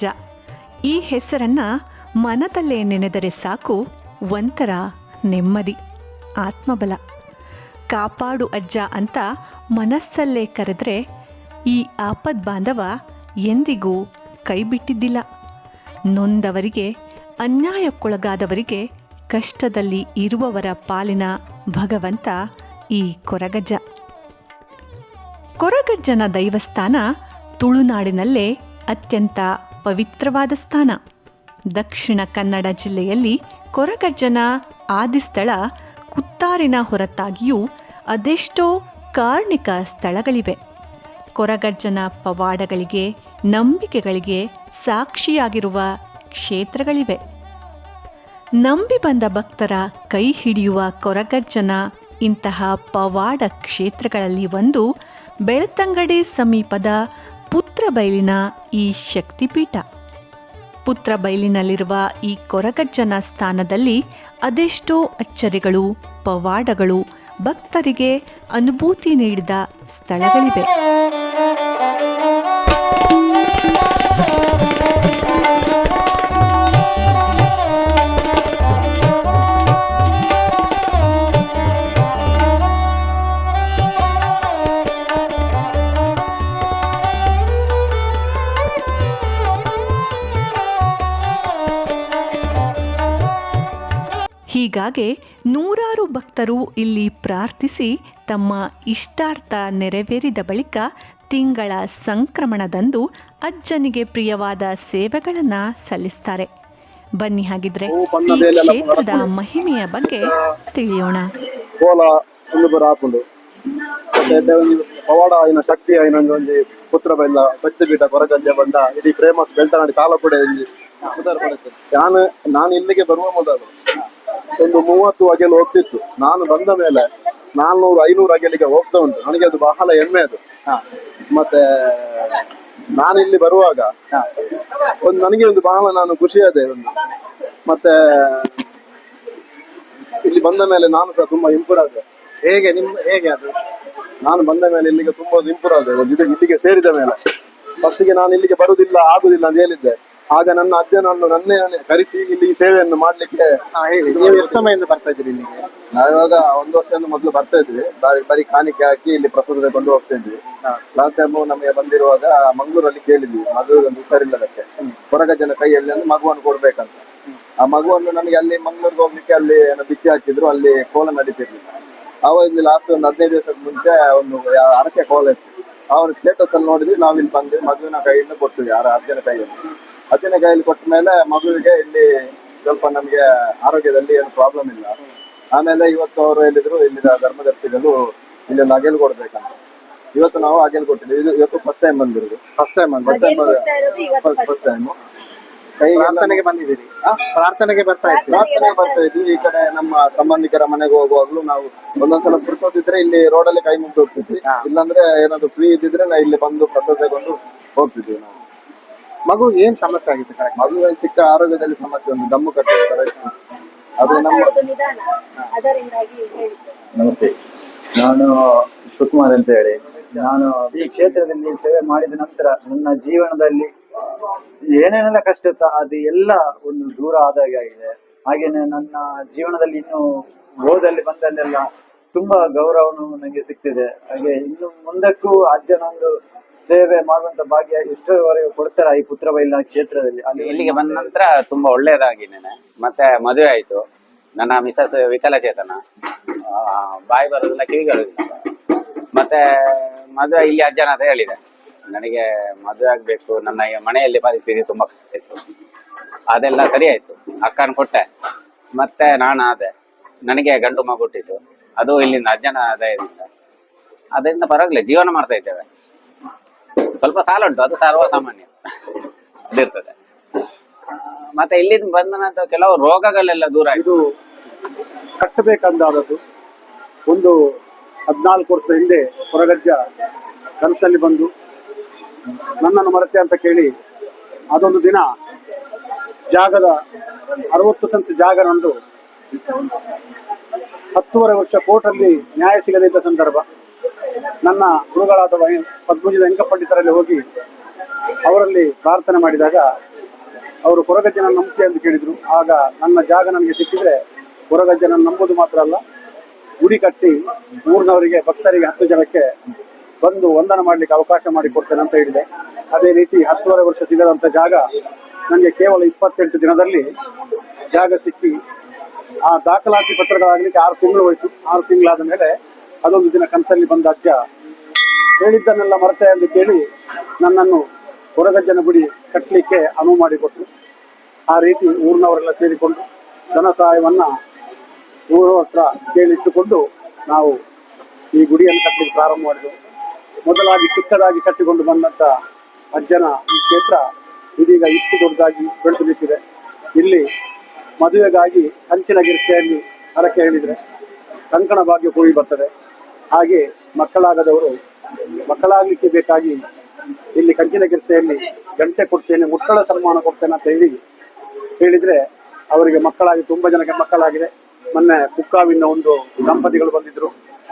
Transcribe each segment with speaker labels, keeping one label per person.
Speaker 1: ಕೊರಗಜ್ಜ ಈ ಹೆಸರನ್ನ ಮನದಲ್ಲೇ ನೆನೆದರೆ ಸಾಕು, ಒಂಥರ ನೆಮ್ಮದಿ, ಆತ್ಮಬಲ. ಕಾಪಾಡು ಅಜ್ಜ ಅಂತ ಮನಸ್ಸಲ್ಲೇ ಕರೆದ್ರೆ ಈ ಆಪದ್ ಬಾಂಧವ ಎಂದಿಗೂ ಕೈಬಿಟ್ಟಿದ್ದಿಲ್ಲ. ನೊಂದವರಿಗೆ, ಅನ್ಯಾಯಕ್ಕೊಳಗಾದವರಿಗೆ, ಕಷ್ಟದಲ್ಲಿ ಇರುವವರ ಪಾಲಿನ ಭಗವಂತ ಈ ಕೊರಗಜ್ಜ. ಕೊರಗಜ್ಜನ ದೈವಸ್ಥಾನ ತುಳುನಾಡಿನಲ್ಲೇ ಅತ್ಯಂತ ಪವಿತ್ರವಾದ ಸ್ಥಾನ. ದಕ್ಷಿಣ ಕನ್ನಡ ಜಿಲ್ಲೆಯಲ್ಲಿ ಕೊರಗಜ್ಜನ ಆದಿಸ್ಥಳ ಕುತ್ತಾರಿನ ಹೊರತಾಗಿಯೂ ಅದೆಷ್ಟೋ ಕಾರ್ಣಿಕ ಸ್ಥಳಗಳಿವೆ. ಕೊರಗಜ್ಜನ ಪವಾಡಗಳಿಗೆ, ನಂಬಿಕೆಗಳಿಗೆ ಸಾಕ್ಷಿಯಾಗಿರುವ ಕ್ಷೇತ್ರಗಳಿವೆ. ನಂಬಿ ಬಂದ ಭಕ್ತರ ಕೈ ಹಿಡಿಯುವ ಕೊರಗಜ್ಜನ ಇಂತಹ ಪವಾಡ ಕ್ಷೇತ್ರಗಳಲ್ಲಿ ಒಂದು ಬೆಳ್ತಂಗಡಿ ಸಮೀಪದ ಪುತ್ರಬೈಲಿನ ಈ ಶಕ್ತಿಪೀಠ. ಪುತ್ರಬೈಲಿನಲ್ಲಿರುವ ಈ ಕೊರಗಜ್ಜನ ಸ್ಥಾನದಲ್ಲಿ ಅದೆಷ್ಟೋ ಅಚ್ಚರಿಗಳು ಪವಾಡಗಳು ಭಕ್ತರಿಗೆ ಅನುಭೂತಿ ನೀಡಿದ ಸ್ಥಳಗಳಿವೆ. ಹೀಗಾಗಿ ನೂರಾರು ಭಕ್ತರು ಇಲ್ಲಿ ಪ್ರಾರ್ಥಿಸಿ ತಮ್ಮ ಇಷ್ಟಾರ್ಥ ನೆರವೇರಿದ ಬಳಿಕ ತಿಂಗಳ ಸಂಕ್ರಮಣದಂದು ಅಜ್ಜನಿಗೆ ಪ್ರಿಯವಾದ ಸೇವೆಗಳನ್ನು ಸಲ್ಲಿಸ್ತಾರೆ. ಬನ್ನಿ ಹಾಗಿದ್ರೆ ಈ ಕ್ಷೇತ್ರದ ಮಹಿಮೆಯ ಬಗ್ಗೆ ತಿಳಿಯೋಣ.
Speaker 2: ಕೋಲ ಒಂದು ಬರ ಹಾಕೊಂಡು. ಮತ್ತೆ ಎಡ್ಡೆ ಒಂದು ಪವಾಡ ಆಯ್ನ ಶಕ್ತಿ ಆಯ್ನ ಒಂದು ಒಂಜಿ ಪುತ್ರ ಬೆಲ್ಲ ಶಕ್ತಿ ಪೀಠ ಕೊರಗಂಜೆ ಬಂಡ ಇಡೀ ಪ್ರೇಮ ಬೆಳ್ತನಾಡಿ ಕಾಲ ಕೂಡ ಇಲ್ಲಿ ಉದಾರ ಪಡುತ್ತೆ ನಾನು ನಾನು ಇಲ್ಲಿಗೆ ಬರುವ ಮೊದಲು. ಒಂದು ಮೂವತ್ತು ಅಗೆಲು ಹೋಗ್ತಿತ್ತು. ನಾನು ಬಂದ ಮೇಲೆ ನಾಲ್ನೂರು, ಐನೂರು ಅಗೆಲಿಗೆ ಹೋಗ್ತಾ ಉಂಟು. ನನಗೆ ಅದು ಬಹಳ ಹೆಮ್ಮೆ ಅದು. ಮತ್ತೆ ನಾನು ಇಲ್ಲಿ ಬರುವಾಗ ಒಂದು ನನಗೆ ಒಂದು ಬಹಳ ನಾನು ಖುಷಿಯಾದೆ ಒಂದು. ಮತ್ತೆ ಇಲ್ಲಿ ಬಂದ ಮೇಲೆ ನಾನು ಸಹ ತುಂಬಾ ಇಂಪ್ರೂವ್ ಆದೆ.
Speaker 3: ಹೇಗೆ ನಿಮ್ ಹೇಗೆ ಅದು?
Speaker 2: ನಾನು ಬಂದ ಮೇಲೆ ಇಲ್ಲಿಗೆ ತುಂಬಾ ಇಂಪ್ರೂವ್ ಇದು ಇಲ್ಲಿಗೆ ಸೇರಿದ ಮೇಲೆ. ಫಸ್ಟಿಗೆ ನಾನು ಇಲ್ಲಿಗೆ ಬರುದಿಲ್ಲ, ಆಗುದಿಲ್ಲ ಅಂತ ಹೇಳಿದ್ದೆ. ಆಗ ನನ್ನ ಅಜ್ಜನನ್ನು ನನ್ನೇ ಕರೆಸಿ ಇಲ್ಲಿ ಈ ಸೇವೆಯನ್ನು ಮಾಡ್ಲಿಕ್ಕೆ
Speaker 3: ಹಾ, ಹೇಳಿ. ನೀವು ಎಷ್ಟು ಸಮಯದಿಂದ ಬರ್ತಾ ಇದ್ದೀರಿ ಇಲ್ಲಿಗೆ?
Speaker 2: ನಾವಿವಾಗ ಒಂದು ವರ್ಷದಿಂದ ಮೊದಲು ಬರ್ತಾ ಇದ್ವಿ. ಬಾರಿ ಬರೀ ಕಾಣಿಕೆ ಹಾಕಿ ಇಲ್ಲಿ ಪ್ರಸಾದ ಕೊಂಡು ಹೋಗ್ತಾ ಇದ್ವಿ. ಲಾಸ್ಟ್ ಟೈಮ್ ನಮಗೆ ಬಂದಿರುವಾಗ ಮಂಗಳೂರಲ್ಲಿ ಕೇಳಿದ್ವಿ. ಮಗುವಿಗೆ ಒಂದು ಹುಷಾರಿಲ್ಲದಕ್ಕೆ. ಹೊರಗ ಜನ ಕೈಯಲ್ಲಿ ಒಂದು ಮಗುವನ್ನು ಕೊಡ್ಬೇಕಂತ. ಆ ಮಗುವನ್ನು ನಮಗೆ ಅಲ್ಲಿ ಮಂಗಳೂರಿಗೆ ಹೋಗ್ಲಿಕ್ಕೆ ಅಲ್ಲಿ ಏನೋ ಬಿಚ್ಚಿ ಹಾಕಿದ್ರು. ಅಲ್ಲಿ ಕೋಲ ನಡೀತಿರ್ಲಿಲ್ಲ. ಅವಾಗ ಇಲ್ಲಿ ಲಾಸ್ಟ್ ಒಂದು ಹದಿನೈದು ದಿವಸದ ಮುಂಚೆ ಒಂದು ಅರಕೆ ಕೋಲ ಇತ್ತು. ಅವನ ಸ್ಟೇಟಸ್ ಅಲ್ಲಿ ನೋಡಿದ್ವಿ ನಾವಿಲ್ಲಿ ಬಂದ್ವಿ ಬಂದು ಮಗುವಿನ ಕೈಯಿಂದ ಕೊಟ್ಟಿವಿ ಯಾರ ಅಜ್ಜನ ಕೈಯಲ್ಲಿ. ಅಜ್ಜನ ಕೈಯಲ್ಲಿ ಕೊಟ್ಟ ಮೇಲೆ ಮಗುವಿಗೆ ಇಲ್ಲಿ ಸ್ವಲ್ಪ ನಮಗೆ ಆರೋಗ್ಯದಲ್ಲಿ ಏನು ಪ್ರಾಬ್ಲಮ್ ಇಲ್ಲ. ಆಮೇಲೆ ಇವತ್ತು ಅವರು ಹೇಳಿದ್ರು ಇಲ್ಲಿ ಧರ್ಮದರ್ಶಿಗಳು ಇಲ್ಲಿ ಒಂದು ಅಗೆಲ್ ಕೊಡ್ಬೇಕಂತ ಇವತ್ತು ನಾವು ಅಗೆಲ್ ಕೊಟ್ಟಿದ್ವಿ ಇದು ಇವತ್ತು ಫಸ್ಟ್ ಟೈಮ್ ಬಂದಿರೋದು.
Speaker 3: ಫಸ್ಟ್ ಟೈಮ್ ಅಂತ
Speaker 2: ಫಸ್ಟ್ ಟೈಮ್ ಫಸ್ಟ್ ಟೈಮ್
Speaker 3: ಪ್ರಾರ್ಥನೆಗೆ ಬಂದಿದ್ದೀರಿ. ಪ್ರಾರ್ಥನೆಗೆ ಬರ್ತಾ ಇದ್ವಿ
Speaker 2: ಪ್ರಾರ್ಥನೆಗೆ ಬರ್ತಾ ಇದ್ವಿ ಈ ಕಡೆ ನಮ್ಮ ಸಂಬಂಧಿಕರ ಮನೆಗೆ ಹೋಗುವಾಗ್ಲೂ ನಾವು ಒಂದೊಂದ್ಸಲ ಪುರ್ಸೋದಿದ್ರೆ ಇಲ್ಲಿ ರೋಡಲ್ಲಿ ಕೈ ಮುಗ್ದು ಹೋಗ್ತಿದ್ವಿ. ಇಲ್ಲಾಂದ್ರೆ ಏನಾದ್ರು ಫ್ರೀ ಇದ್ದಿದ್ರೆ ನಾವು ಇಲ್ಲಿ ಬಂದು ಪ್ರಸಾದ ತಗೊಂಡು ಹೋಗ್ತಿದ್ವಿ ನಾವು.
Speaker 3: ಮಗು ಏನ್ ಸಮಸ್ಯೆ ಆಗಿತ್ತು ಕರೆಕ್ಟ್
Speaker 2: ಮಗುವಿನ ಚಿಕ್ಕ ಆರೋಗ್ಯದಲ್ಲಿ ಸಮಸ್ಯೆ ಒಂದು ದಮ್ಮು ಕಟ್ಟಿರ್ತಾರೆ ಅದು ನಮ್ಮ
Speaker 4: ಮಾತಾಡೋದು ನಿಧಾನ. ಅದರಿಂದಾಗಿ ಹೇಳಿದ್ದು.
Speaker 5: ನಮಸ್ತೆ. ನಾನು ಸುಕುಮಾರ್ ಅಂತ ಹೇಳಿ. ನಾನು ಈ ಕ್ಷೇತ್ರದಲ್ಲಿ ಸೇವೆ ಮಾಡಿದ ನಂತರ ನನ್ನ ಜೀವನದಲ್ಲಿ ಏನೇನೆಲ್ಲ ಕಷ್ಟ ಇತ್ತ ಅದು ಎಲ್ಲ ಒಂದು ದೂರ ಆದಾಗೆ ಆಗಿದೆ. ಹಾಗೇನೆ ನನ್ನ ಜೀವನದಲ್ಲಿ ಇನ್ನು ಓದಲ್ಲಿ ಬಂದಲ್ಲೆಲ್ಲ ತುಂಬಾ ಗೌರವನು ನನಗೆ ಸಿಗ್ತಿದೆ ಹಾಗೆ ಇನ್ನು ಮುಂದಕ್ಕೂ ಅಜ್ಜನೊಂದು ಸೇವೆ ಮಾಡುವಂತ ಭಾಗ್ಯ ಎಷ್ಟರವರೆಗೂ ಕೊಡ್ತಾರ ಈ ಪುತ್ರಬೈಲ ಕ್ಷೇತ್ರದಲ್ಲಿ? ಅಲ್ಲಿ
Speaker 6: ಇಲ್ಲಿಗೆ ಬಂದ ನಂತರ ತುಂಬಾ ಒಳ್ಳೇದಾಗಿದ್ದೇನೆ ಮತ್ತೆ ಮದುವೆ ಆಯ್ತು. ನನ್ನ ಮಿಸಸ್ ವಿಕಲಚೇತನ. ಬಾಯಿ ಬರೋದಿಲ್ಲ ಕಿವಿಗಳಿಲ್ಲ ಮತ್ತೆ ಮದುವೆ ಇಲ್ಲಿ ಅಜ್ಜನ ಅಂತ ಹೇಳಿದೆ. ನನಗೆ ಮದುವೆ ಆಗ್ಬೇಕು. ನನ್ನ ಮನೆಯಲ್ಲಿ ಪರಿಸ್ಥಿತಿ ತುಂಬಾ ಕಷ್ಟ ಇತ್ತು. ಅದೆಲ್ಲ ಸರಿ ಆಯ್ತು. ಅಕ್ಕನ ಕೊಟ್ಟೆ. ಮತ್ತೆ ನಾನು ಆದೆ. ನನಗೆ ಗಂಡು ಮಗು ಹುಟ್ಟಿತು ಅದು ಇಲ್ಲಿಂದ ಅಜ್ಜನ ಆದಾಯದಿಂದ. ಅದರಿಂದ ಪರವಾಗಿಲ್ಲ, ಜೀವನ ಮಾಡ್ತಾ ಇದ್ದೇವೆ. ಸ್ವಲ್ಪ ಸಾಲ ಉಂಟು, ಅದು ಸರ್ವಸಾಮಾನ್ಯ. ಅದಿರ್ತದೆ ಮತ್ತೆ ಇಲ್ಲಿಂದ ಬಂದ ನಂತರ ಕೆಲವು ರೋಗಗಳೆಲ್ಲ ದೂರ
Speaker 3: ಇದು ಕಟ್ಟಬೇಕಂದಾದದ್ದು, ಒಂದು ಹದಿನಾಲ್ಕು ವರ್ಷದ ಹಿಂದೆ ಹೊರಗಜ್ಜ ಕನಸಲ್ಲಿ ಬಂದು ನನ್ನನ್ನು ಮರತೆ ಅಂತ ಕೇಳಿ ಅದೊಂದು ದಿನ ಜಾಗದ ಅರವತ್ತು ಸೆಂಟ್ ಜಾಗ ನಂದು ಹತ್ತೂವರೆ ವರ್ಷ ಕೋರ್ಟಲ್ಲಿ ನ್ಯಾಯ ಸಿಗದಿದ್ದ ಸಂದರ್ಭ. ನನ್ನ ಗುರುಗಳಾದ ಪದ್ಮಜದ ವೆಂಕಪಂಡಿತರಲ್ಲಿ ಹೋಗಿ ಅವರಲ್ಲಿ ಪ್ರಾರ್ಥನೆ ಮಾಡಿದಾಗ ಅವರು ಕೊರಗಜ್ಜನ ನಂಬಿಕೆ ಅಂತ ಕೇಳಿದರು. ಆಗ ನನ್ನ ಜಾಗ ನನಗೆ ಸಿಕ್ಕಿದ್ರೆ ಕೊರಗಜ್ಜನ ನಂಬುದು ಮಾತ್ರ ಅಲ್ಲ, ಗುಡಿ ಕಟ್ಟಿ ಊರಿನವರಿಗೆ, ಭಕ್ತರಿಗೆ ಹತ್ತು ಜನಕ್ಕೆ ಬಂದು ವಂದನ ಮಾಡಲಿಕ್ಕೆ ಅವಕಾಶ ಮಾಡಿಕೊಡ್ತೇನೆ ಅಂತ ಹೇಳಿದೆ. ಅದೇ ರೀತಿ ಹತ್ತುವರೆ ವರ್ಷ ಸಿಗದಂಥ ಜಾಗ ನನಗೆ ಕೇವಲ ಇಪ್ಪತ್ತೆಂಟು ದಿನದಲ್ಲಿ ಜಾಗ ಸಿಕ್ಕಿ ಆ ದಾಖಲಾತಿ ಪತ್ರಗಳಾಗಲಿಕ್ಕೆ ಆರು ತಿಂಗಳು ಹೋಯ್ತು. ಆರು ತಿಂಗಳಾದ ಮೇಲೆ ಅದೊಂದು ದಿನ ಕನಸಲ್ಲಿ ಬಂದ ಅಜ್ಜ ಹೇಳಿದ್ದನ್ನೆಲ್ಲ ಮರೆತೆ ಎಂದು ಕೇಳಿ ನನ್ನನ್ನು ಹೊರಗಜ್ಜನ ಗುಡಿ ಕಟ್ಟಲಿಕ್ಕೆ ಅನುವು ಮಾಡಿಕೊಟ್ರು. ಆ ರೀತಿ ಊರಿನವರೆಲ್ಲ ಸೇರಿಕೊಂಡು ಧನ ಸಹಾಯವನ್ನು ಊರ ಹತ್ರ ಕೇಳಿಟ್ಟುಕೊಂಡು ನಾವು ಈ ಗುಡಿಯನ್ನು ಕಟ್ಟಲಿಕ್ಕೆ ಪ್ರಾರಂಭ ಮಾಡಿದೆವು. ಮೊದಲಾಗಿ ಚಿಕ್ಕದಾಗಿ ಕಟ್ಟಿಕೊಂಡು ಬಂದಂಥ ಅಜ್ಜನ ಈ ಕ್ಷೇತ್ರ ಇದೀಗ ಇಷ್ಟು ದೊಡ್ಡದಾಗಿ ಬೆಳೆದು ನಿಂತಿದೆ. ಇಲ್ಲಿ ಮದುವೆಗಾಗಿ ಕಂಚಿನ ಗಿರಿಸೆಯಲ್ಲಿ ಹರಕೆ ಹೇಳಿದರೆ ಕಂಕಣ ಭಾಗ್ಯ ಕೂಡಿ ಬರ್ತದೆ. ಹಾಗೆ ಮಕ್ಕಳಾಗದವರು, ಮಕ್ಕಳಾಗಲಿಕ್ಕೆ ಬೇಕಾಗಿ ಇಲ್ಲಿ ಕಂಚಿನ ಗಿರಿಸೆಯಲ್ಲಿ ಗಂಟೆ ಕೊಡ್ತೇನೆ ಮುಟ್ಟಳ ಸನ್ಮಾನ ಕೊಡ್ತೇನೆ ಅಂತ ಹೇಳಿ ಹೇಳಿದರೆ ಅವರಿಗೆ ಮಕ್ಕಳಾಗಿ, ತುಂಬ ಜನಕ್ಕೆ ಮಕ್ಕಳಾಗಿದೆ. ಮೊನ್ನೆ ಕುಕ್ಕಾವಿನ ಒಂದು ದಂಪತಿಗಳು ಬಂದಿದ್ರು.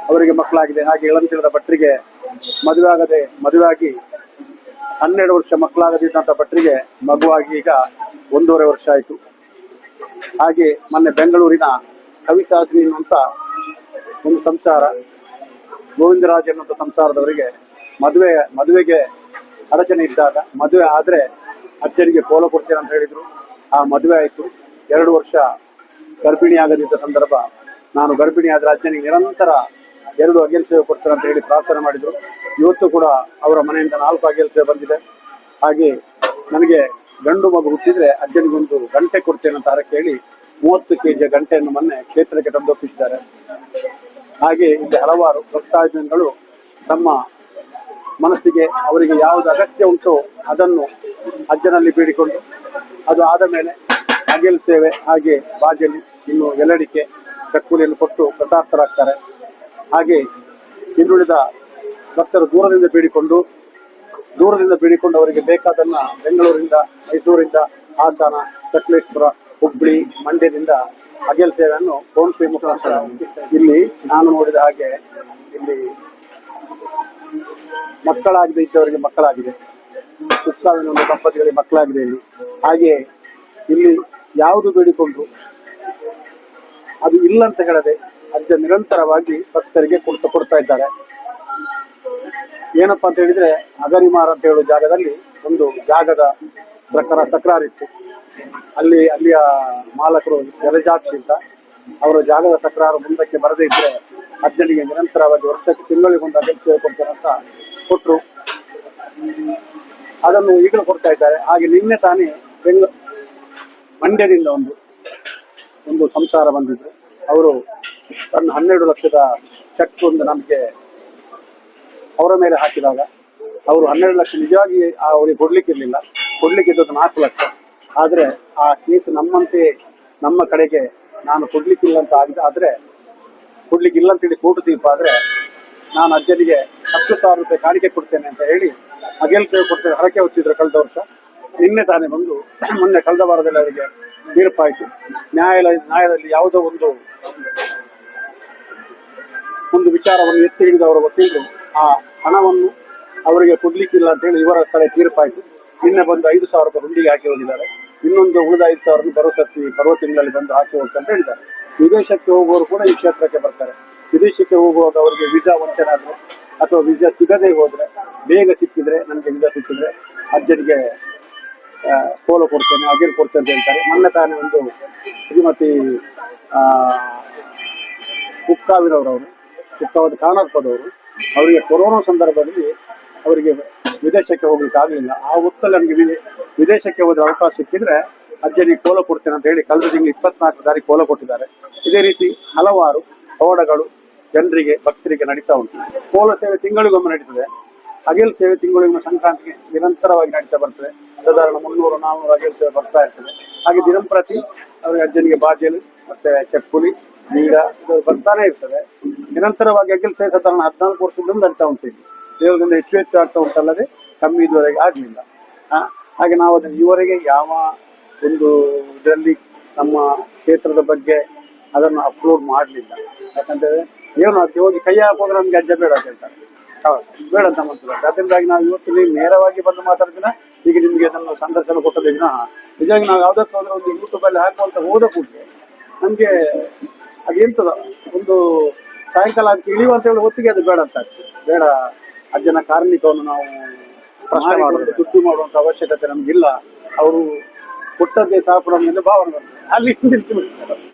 Speaker 3: ಅವರಿಗೆ ಮಕ್ಕಳಾಗಿದೆ. ಹಾಗೆ ಇಳಂತಿಳದ ಭಟ್ರಿಗೆ ಮದುವೆ ಆಗದೆ ಮದುವೆ ಆಗಿ ಹನ್ನೆರಡು ವರ್ಷ ಮಕ್ಕಳಾಗದಿದ್ದಂಥ ಭಟ್ರಿಗೆ ಮಗುವಾಗಿ ಈಗ ಒಂದೂವರೆ ವರ್ಷ ಆಯಿತು. ಹಾಗೆ ಮೊನ್ನೆ ಬೆಂಗಳೂರಿನ ಕವಿತಾಶ್ರೀ ಅಂತ ಒಂದು ಸಂಸಾರ, ಗೋವಿಂದರಾಜ್ ಅನ್ನುವಂಥ ಸಂಸಾರದವರಿಗೆ ಮದುವೆ, ಮದುವೆಗೆ ಅಡಚಣೆ ಇದ್ದಾಗ, ಮದುವೆ ಆದರೆ ಅಜ್ಜನಿಗೆ ಕೋಲ ಕೊಡ್ತೇನೆ ಅಂತ ಹೇಳಿದರು. ಆ ಮದುವೆ ಆಯಿತು. ಎರಡು ವರ್ಷ ಗರ್ಭಿಣಿ ಆಗದಿದ್ದ ಸಂದರ್ಭ ನಾನು ಗರ್ಭಿಣಿ ಆದರೆ ಅಜ್ಜನಿಗೆ ನಿರಂತರ ಎರಡು ಅಗೆಲ್ ಸೇವೆ ಕೊಡ್ತೇನೆ ಅಂತ ಹೇಳಿ ಪ್ರಾರ್ಥನೆ ಮಾಡಿದರು. ಇವತ್ತು ಕೂಡ ಅವರ ಮನೆಯಿಂದ ನಾಲ್ಕು ಅಗೆಲ್ ಸೇವೆ ಬಂದಿದೆ. ಹಾಗೆ ನನಗೆ ಗಂಡು ಮಗು ಹುಟ್ಟಿದ್ರೆ ಅಜ್ಜನಿಗೊಂದು ಗಂಟೆ ಕೊಡ್ತೇನೆ ಅಂತ ಆರ ಕೇಳಿ ಮೂವತ್ತು ಜಿ ಗಂಟೆಯನ್ನು ಮೊನ್ನೆ ಕ್ಷೇತ್ರಕ್ಕೆ ತಂದೊಪ್ಪಿಸಿದ್ದಾರೆ ಹಾಗೆ ಇಲ್ಲಿ ಹಲವಾರು ಭಕ್ತಾದಿಗಳು ತಮ್ಮ ಮನಸ್ಸಿಗೆ ಅವರಿಗೆ ಯಾವುದು ಅಗತ್ಯ ಉಂಟು ಅದನ್ನು ಅಜ್ಜನಲ್ಲಿ ಬೇಡಿಕೊಂಡು ಅದು ಆದ ಮೇಲೆ ಅಗೆಲ್ ಹಾಗೆ ಬಾಜಲಿ ಇನ್ನು ಎಲ್ಲಡಿಕೆ ಚಕ್ಕುಲಿಯನ್ನು ಕೊಟ್ಟು ಕೃತಾರ್ಥರಾಗ್ತಾರೆ. ಹಾಗೆ ಹಿಂದುಳಿದ ಭಕ್ತರು ದೂರದಿಂದ ಬೇಡಿಕೊಂಡು ದೂರದಿಂದ ಬೇಡಿಕೊಂಡು ಅವರಿಗೆ ಬೇಕಾದನ್ನ ಬೆಂಗಳೂರಿಂದ, ಮೈಸೂರಿಂದ, ಹಾಸನ ಸಕಲೇಶ್ಪುರ ಹುಬ್ಬಳ್ಳಿ ಮಂಡ್ಯದಿಂದ ಅಗೆಲ್ ಸೇವೆಯನ್ನು ಫೋನ್ ಪೇ ಮುಖಾಂತರ ಇಲ್ಲಿ ನಾನು ನೋಡಿದ ಹಾಗೆ ಇಲ್ಲಿ ಮಕ್ಕಳಾಗಿದೆ, ಇದ್ದವರಿಗೆ ಮಕ್ಕಳಾಗಿದೆ. ಉತ್ಸಾವಿನ ಒಂದು ದಂಪತಿಗಳಿಗೆ ಮಕ್ಕಳಾಗಿದೆ ಇಲ್ಲಿ. ಹಾಗೆ ಇಲ್ಲಿ ಯಾವುದು ಬೇಡಿಕೊಂಡು ಅದು ಇಲ್ಲ ಅಂತ ಹೇಳದೆ ಅದ ನಿರಂತರವಾಗಿ ಭಕ್ತರಿಗೆ ಕೊಡ್ತಾ ಕೊಡ್ತಾ ಇದ್ದಾರೆ. ಏನಪ್ಪಾ ಅಂತ ಹೇಳಿದ್ರೆ ಅಗರಿಮಾರ್ ಅಂತ ಹೇಳೋ ಜಾಗದಲ್ಲಿ ಒಂದು ಜಾಗದ ಪ್ರಕಾರ ತಕರಾರಿತ್ತು. ಅಲ್ಲಿ ಅಲ್ಲಿಯ ಮಾಲಕರು ಜಲಜಾಕ್ಷಿ ಅಂತ ಅವರ ಜಾಗದ ತಕರಾರು ಮುಂದಕ್ಕೆ ಬರದೇ ಇದ್ರೆ ಅಜ್ಜನಿಗೆ ನಿರಂತರವಾಗಿ ವರ್ಷಕ್ಕೆ ತಿಂಗಳಿಗೊಂದು ಅಗತ್ಯ ಕೊಡ್ತಾರೆ ಅಂತ ಕೊಟ್ಟರು ಅದನ್ನು ಈಗಲೂ ಕೊಡ್ತಾ ಇದ್ದಾರೆ. ಹಾಗೆ ನಿನ್ನೆ ತಾನೇ ಬೆಂಗ ಮಂಡ್ಯದಿಂದ ಒಂದು ಒಂದು ಸಂಸಾರ ಬಂದಿದ್ರು ಅವರು ತನ್ನ ಹನ್ನೆರಡು ಲಕ್ಷದ ಚೆಕ್ ಒಂದು ನಮಗೆ ಅವರ ಮೇಲೆ ಹಾಕಿದಾಗ ಅವರು ಹನ್ನೆರಡು ಲಕ್ಷ ನಿಜವಾಗಿ ಅವರಿಗೆ ಕೊಡ್ಲಿಕ್ಕಿರ್ಲಿಲ್ಲ. ಕೊಡ್ಲಿಕ್ಕಿದ್ದದ್ದು ನಾಲ್ಕು ಲಕ್ಷ. ಆದರೆ ಆ ಕೇಸ್ ನಮ್ಮಂತೆ ನಮ್ಮ ಕಡೆಗೆ ನಾನು ಕೊಡ್ಲಿಕ್ಕಿಲ್ಲ ಅಂತ ಆಗಿದೆ. ಆದರೆ ಕೊಡ್ಲಿಕ್ಕಿಲ್ಲ ಅಂತೇಳಿ ಕೋರ್ಟ್ ದೀಪ ಆದರೆ ನಾನು ಅಜ್ಜನಿಗೆ ಹತ್ತು ಸಾವಿರ ರೂಪಾಯಿ ಕಾಣಿಕೆ ಕೊಡ್ತೇನೆ ಅಂತ ಹೇಳಿ ಅಗೆಲ್ ಸೇವೆ ಕೊಡ್ತೇನೆ ಹರಕೆ ಹೊತ್ತಿದ್ರು ಕಳೆದ ವರ್ಷ. ನಿನ್ನೆ ತಾನೇ ಬಂದು ಮೊನ್ನೆ ಕಳೆದ ವಾರದಲ್ಲಿ ಅವರಿಗೆ ತೀರ್ಪಾಯಿತು. ನ್ಯಾಯಾಲಯ ನ್ಯಾಯದಲ್ಲಿ ಯಾವುದೋ ಒಂದು ಒಂದು ವಿಚಾರವನ್ನು ಎತ್ತಿ ಹಿಡಿದು ಅವರ ವಕೀಲರು ಆ ಹಣವನ್ನು ಅವರಿಗೆ ಕೊಡ್ಲಿಕ್ಕಿಲ್ಲ ಅಂತ ಹೇಳಿ ಇವರ ಕಡೆ ತೀರ್ಪಾಯಿತು. ನಿನ್ನೆ ಬಂದು ಐದು ಸಾವಿರ ರೂಪಾಯಿ ಹುಂಡಿಗೆ ಹಾಕಿ ಹೋಗಿದ್ದಾರೆ. ಇನ್ನೊಂದು ಉಳಿದ ಐದು ಸಾವಿರ ಬರೋ ಸತ್ತಿ ಬರುವ ತಿಂಗಳಲ್ಲಿ ಬಂದು ಹಾಕಿ ಹೋಗ್ತಾರೆ ಅಂತ ಹೇಳಿದ್ದಾರೆ. ವಿದೇಶಕ್ಕೆ ಹೋಗುವವರು ಕೂಡ ಈ ಕ್ಷೇತ್ರಕ್ಕೆ ಬರ್ತಾರೆ. ವಿದೇಶಕ್ಕೆ ಹೋಗುವಾಗ ಅವರಿಗೆ ವೀಸಾ ವಂಚನೆ ಆದ್ರೆ ಅಥವಾ ವೀಸಾ ಸಿಗದೇ ಹೋದ್ರೆ ಬೇಗ ಸಿಕ್ಕಿದ್ರೆ ನನಗೆ ವೀಸಾ ಸಿಕ್ಕಿದ್ರೆ ಅಜ್ಜನಿಗೆ ಕೋಲು ಕೊಡ್ತೇನೆ, ಅಗಿರ್ ಕೊಡ್ತೇನೆ ಅಂತ ಹೇಳ್ತಾರೆ. ಮೊನ್ನೆ ತಾನೇ ಒಂದು ಶ್ರೀಮತಿ ಕುಕ್ಕಾವಿನವರವರು ಕುಕ್ಕಾವದ ಕಾಣರ್ಪದವರು ಅವರಿಗೆ ಕೊರೋನಾ ಸಂದರ್ಭದಲ್ಲಿ ಅವರಿಗೆ ವಿದೇಶಕ್ಕೆ ಹೋಗ್ಲಿಕ್ಕೆ ಆಗಲಿಲ್ಲ. ಆ ಹೊತ್ತಲ್ಲಿ ನನಗೆ ವಿದೇಶಕ್ಕೆ ಹೋದ್ರೆ ಅವಕಾಶ ಸಿಕ್ಕಿದ್ರೆ ಅಜ್ಜನಿಗೆ ಕೋಲ ಕೊಡ್ತೇನೆ ಅಂತ ಹೇಳಿ ಕಳೆದ ತಿಂಗಳು ಇಪ್ಪತ್ನಾಲ್ಕು ತಾರೀಕು ಕೋಲ ಕೊಟ್ಟಿದ್ದಾರೆ. ಇದೇ ರೀತಿ ಹಲವಾರು ಪವಾಡಗಳು ಜನರಿಗೆ, ಭಕ್ತರಿಗೆ ನಡೀತಾ ಉಂಟು. ಕೋಲ ಸೇವೆ ತಿಂಗಳಿಗೊಮ್ಮೆ ನಡೀತದೆ. ಅಗೇಲ್ ಸೇವೆ ತಿಂಗಳಿಗೊಮ್ಮೆ ಸಂಕ್ರಾಂತಿಗೆ ನಿರಂತರವಾಗಿ ನಡೀತಾ ಬರ್ತದೆ. ಸಾಧಾರಣ ಮುನ್ನೂರು ನಾನ್ನೂರು ಅಗೇಲ್ ಸೇವೆ ಬರ್ತಾ ಇರ್ತದೆ. ಹಾಗೆ ದಿನಂಪ್ರತಿ ಅವರಿಗೆ ಅಜ್ಜನಿಗೆ ಬಾಜಲು ಮತ್ತೆ ಚಕ್ಕುಲಿ ಬೀಡ ಇದು ಬರ್ತಾನೆ ಇರ್ತದೆ. ನಿರಂತರವಾಗಿ ಅಖಿಲ ಸಾಧಾರಣ ಹದಿನಾಲ್ಕು ವರ್ಷದಿಂದ ನಡೀತಾ ಉಂಟು ಇಲ್ಲಿ ದೇವರಿಂದ ಹೆಚ್ಚು ಹೆಚ್ಚು ಆಗ್ತಾ ಉಂಟಲ್ಲದೆ ಕಮ್ಮಿ ಇದುವರೆಗೆ ಆಗಲಿಲ್ಲ. ಹಾಗೆ ನಾವು ಅದನ್ನು ಈವರೆಗೆ ಯಾವ ಒಂದು ಇದರಲ್ಲಿ ನಮ್ಮ ಕ್ಷೇತ್ರದ ಬಗ್ಗೆ ಅದನ್ನು ಅಪ್ಲೋಡ್ ಮಾಡಲಿಲ್ಲ. ಯಾಕಂತೇಳಿದ್ರೆ ಏನು ಅದು ಹೋಗಿ ಕೈ ಹಾಕೋದ್ರೆ ನಮ್ಗೆ ಅಜ್ಜ ಬೇಡ ಅಂತ ಹೇಳ್ತಾರೆ. ಹೌದು, ಬೇಡ ಅಂತ ಬರ್ತದೆ ಅದರಿಂದಾಗಿ ನಾವು ಇವತ್ತು ನೀವು ನೇರವಾಗಿ ಬಂದು ಮಾತಾಡ್ತೀನ ಈಗ ನಿಮಗೆ ಅದನ್ನು ಸಂದರ್ಶನ ಕೊಟ್ಟದಿನ ನಿಜವಾಗಿ ನಾವು ಯಾವ್ದಕ್ಕೆ ಹೋದ್ರೆ ಒಂದು ಯೂಟ್ಯೂಬಲ್ಲಿ ಹಾಕುವಂತ ಹೋದ ಕೂಡಲೇ ನಮಗೆ ಅದೆಂತದ ಒಂದು ಸಾಯಂಕಾಲ ಅದಕ್ಕೆ ಇಳಿಯುವಂತ ಹೇಳಿ ಹೊತ್ತಿಗೆ ಅದು ಬೇಡ ಅಂತ ಆಗ್ತದೆ. ಬೇಡ ಅಜ್ಜನ ಕಾರ್ಮಿಕವನ್ನು ನಾವು
Speaker 5: ಪ್ರಶ್ನೆ ಮಾಡೋದು.
Speaker 3: ದುಡ್ಡು ಮಾಡುವಂತ ಅವಶ್ಯಕತೆ ನಮಗಿಲ್ಲ. ಅವರು ಕೊಟ್ಟದ್ದೇ ಸಾಕು ನಮ್ಗೆ ಭಾವನೆ ಬರ್ತದೆ ಅಲ್ಲಿ ನಿಲ್ಸಿ ಬಿಡ್ತಾರೆ.